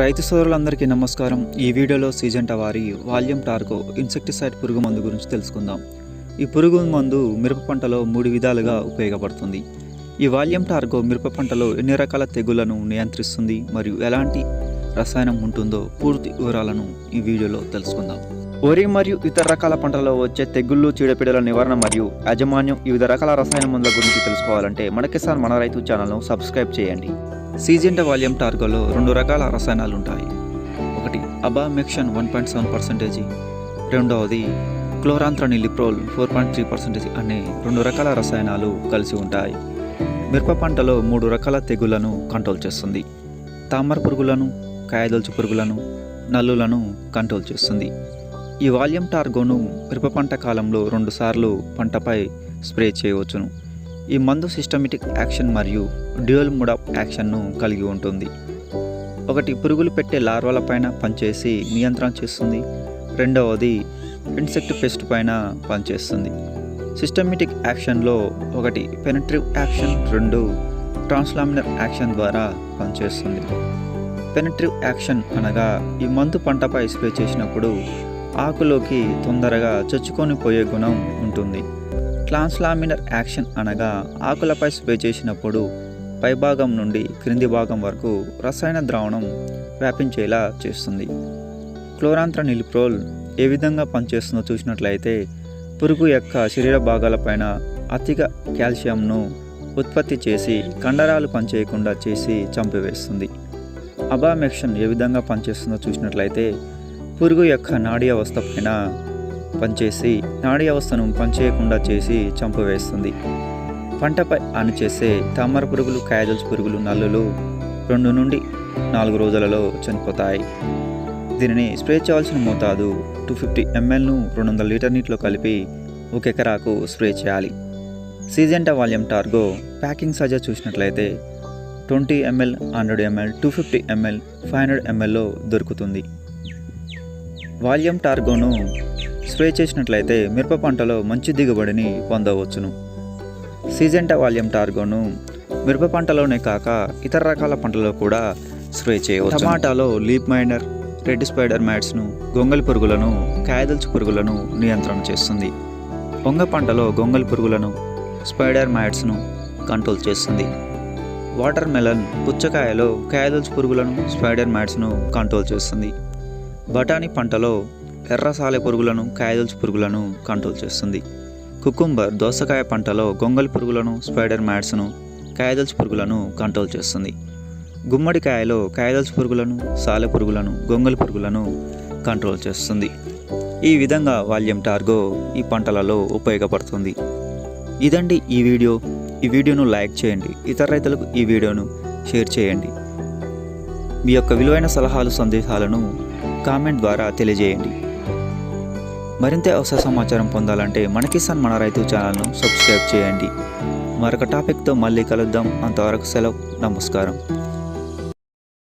రైతు సోదరులందరికీ నమస్కారం. ఈ వీడియోలో సీజంట వారి వాల్యూమ్ టార్గో ఇన్సెక్టిసైడ్ పురుగు మందు గురించి తెలుసుకుందాం. ఈ పురుగు మందు మిరప పంటలో మూడు విధాలుగా ఉపయోగపడుతుంది. ఈ వాల్యూమ్ టార్గో మిరప పంటలో ఎన్ని రకాల తెగుళ్ళను నియంత్రిస్తుంది మరియు ఎలాంటి రసాయనం ఉంటుందో పూర్తి వివరాలను ఈ వీడియోలో తెలుసుకుందాం. వరి మరియు ఇతర రకాల పంటలలో వచ్చే తెగుళ్ళు చీడపీడల నివారణ మరియు యాజమాన్యం వివిధ రకాల రసాయన మందుల గురించి తెలుసుకోవాలంటే మన కిసాన్ మన రైతు ఛానల్ను సబ్స్క్రైబ్ చేయండి. సీజెంట వాల్యూమ్ టార్గోలో రెండు రకాల రసాయనాలు ఉంటాయి ఒకటి abamectin one point seven percentage రెండవది chlorantraniliprole four point three percentage అనే రెండు రకాల రసాయనాలు కలిసి ఉంటాయి. మిరప పంటలో మూడు రకాల తెగుళ్ళను కంట్రోల్ చేస్తుంది. తామర పురుగులను కాయదొలుచు పురుగులను నల్లులను కంట్రోల్ చేస్తుంది. ఈ వాల్యూమ్ టార్గోను మిరప పంట కాలంలో రెండుసార్లు పంటపై స్ప్రే చేయవచ్చును. ఈ మందు సిస్టమేటిక్ యాక్షన్ మరియు డ్యూయల్ మోడ్ ఆఫ్ యాక్షన్ను కలిగి ఉంటుంది. ఒకటి పురుగులు పెట్టే లార్వాల పైన పనిచేసి నియంత్రణ చేస్తుంది. రెండవది ఇన్సెక్ట్ పెస్ట్ పైన పనిచేస్తుంది. సిస్టమేటిక్ యాక్షన్లో ఒకటి పెనట్రివ్ యాక్షన్ రెండు ట్రాన్స్లామినర్ యాక్షన్ ద్వారా పనిచేస్తుంది. పెనట్రివ్ యాక్షన్ అనగా ఈ మందు పంటపై స్ప్రే చేసినప్పుడు ఆకులోకి తొందరగా చొచ్చుకొని పోయే గుణం ఉంటుంది. ట్రాన్స్లామినర్ యాక్షన్ అనగా ఆకులపై స్ప్రే చేసినప్పుడు పైభాగం నుండి క్రింది భాగం వరకు రసాయన ద్రావణం వ్యాపించేలా చేస్తుంది. క్లోరాంత్ర నిలిప్రోల్ ఏ విధంగా పనిచేస్తుందో చూసినట్లయితే పురుగు యొక్క శరీర భాగాలపైన అతిగా కాల్షియంను ఉత్పత్తి చేసి కండరాలు పనిచేయకుండా చేసి చంపివేస్తుంది. అబామెక్షన్ ఏ విధంగా పనిచేస్తుందో చూసినట్లయితే పురుగు యొక్క నాడీ అవస్థ పైన పనిచేసి నాడీ అవస్థను పనిచేయకుండా చేసి చంపవేస్తుంది. పంటపై అణిచేసే తామర పురుగులు కాయదొలుచు పురుగులు నల్లులు రెండు నుండి నాలుగు రోజులలో చనిపోతాయి. దీనిని స్ప్రే చేయాల్సిన మోతాదు టూ ఫిఫ్టీ ఎంఎల్ను రెండు వందల లీటర్ నీటిలో కలిపి ఒక ఎకరాకు స్ప్రే చేయాలి. సీజెంటా వాల్యూమ్ టార్గో ప్యాకింగ్ సజా చూసినట్లయితే twenty M L hundred M L two fifty M L five hundred ఎంఎల్లో దొరుకుతుంది. వాల్యూమ్ టార్గోను స్ప్రే చేసినట్లయితే మిరప పంటలో మంచి దిగుబడిని పొందవచ్చును. సీజెంటా వాల్యూమ్ టార్గోను మిరప పంటలోనే కాక ఇతర రకాల పంటలో కూడా స్ప్రే చేయవచ్చు టమాటాలో లీప్ మైనర్ రెడ్ స్పైడర్ మ్యాట్స్ను గొంగలి పురుగులను కాయదల్చు పురుగులను నియంత్రణ చేస్తుంది. పొంగ పంటలో గొంగలి పురుగులను స్పైడర్ మ్యాట్స్ను కంట్రోల్ చేస్తుంది. వాటర్ మెలన్ పుచ్చకాయలో కాయదల్చు పురుగులను స్పైడర్ మ్యాట్స్ను కంట్రోల్ చేస్తుంది. బఠానీ పంటలో ఎర్ర సాలె పురుగులను కాయదల్చు పురుగులను కంట్రోల్ చేస్తుంది. కుకుంబర్ దోసకాయ పంటలో గొంగలి పురుగులను స్పైడర్ మ్యాట్స్ను కాయదల్చు పురుగులను కంట్రోల్ చేస్తుంది. గుమ్మడికాయలో కాయదల్చు పురుగులను సాలె పురుగులను గొంగలి పురుగులను కంట్రోల్ చేస్తుంది. ఈ విధంగా వాల్యూమ్ టార్గో ఈ పంటలలో ఉపయోగపడుతుంది. ఇదండి ఈ వీడియో. ఈ వీడియోను లైక్ చేయండి. ఇతర రైతులకు ఈ వీడియోను షేర్ చేయండి. మీ యొక్క విలువైన సలహాలు సందేశాలను కామెంట్ ద్వారా తెలియజేయండి. మరింత అవసర సమాచారం పొందాలంటే మన కిసాన్ మన రైతు ఛానల్ను సబ్స్క్రైబ్ చేయండి. మరొక టాపిక్తో మళ్ళీ కలుద్దాం. అంతవరకు సెలవు. నమస్కారం.